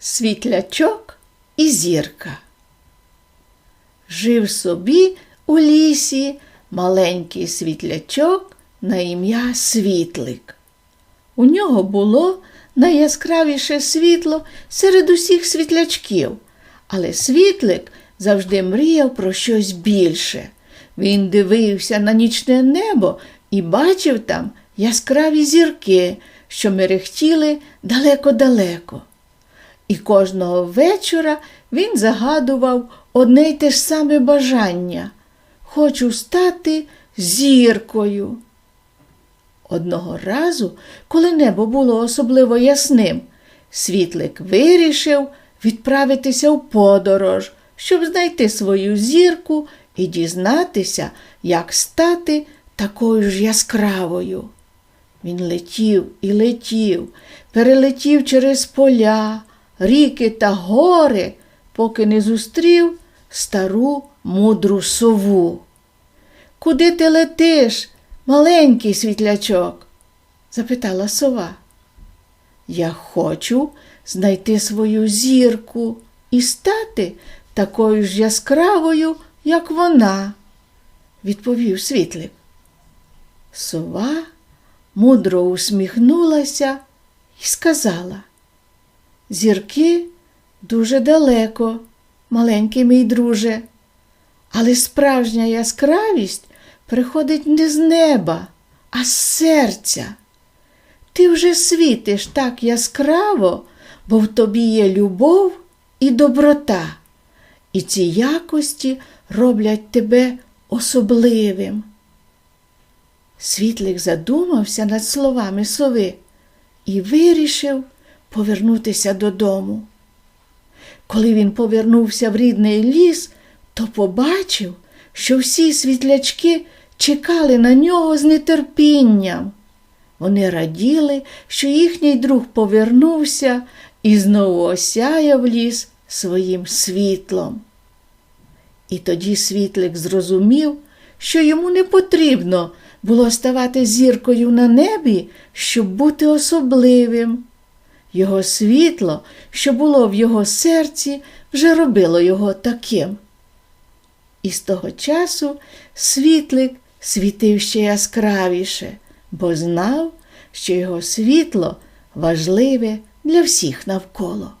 Світлячок і зірка. Жив собі у лісі маленький світлячок на ім'я Світлик. У нього було найяскравіше світло серед усіх світлячків, але світлик завжди мріяв про щось більше. Він дивився на нічне небо і бачив там яскраві зірки, що мерехтіли далеко-далеко. І кожного вечора він загадував одне й те ж саме бажання хочу стати зіркою. Одного разу, коли небо було особливо ясним, світлик вирішив відправитися в подорож, щоб знайти свою зірку і дізнатися, як стати такою ж яскравою. Він летів і летів, перелетів через поля, ріки та гори, поки не зустрів стару мудру сову. Куди ти летиш, маленький світлячок? запитала сова. Я хочу знайти свою зірку і стати такою ж яскравою, як вона, відповів світлик. Сова мудро усміхнулася і сказала Зірки дуже далеко, маленький мій друже, але справжня яскравість приходить не з неба, а з серця. Ти вже світиш так яскраво, бо в тобі є любов і доброта, і ці якості роблять тебе особливим. Світлик задумався над словами сови і вирішив повернутися додому. Коли він повернувся в рідний ліс, то побачив, що всі світлячки чекали на нього з нетерпінням. Вони раділи, що їхній друг повернувся і знову осяяв ліс своїм світлом. І тоді світлик зрозумів, що йому не потрібно було ставати зіркою на небі, щоб бути особливим. Його світло, що було в його серці, вже робило його таким. І з того часу світлик світив ще яскравіше, бо знав, що його світло важливе для всіх навколо.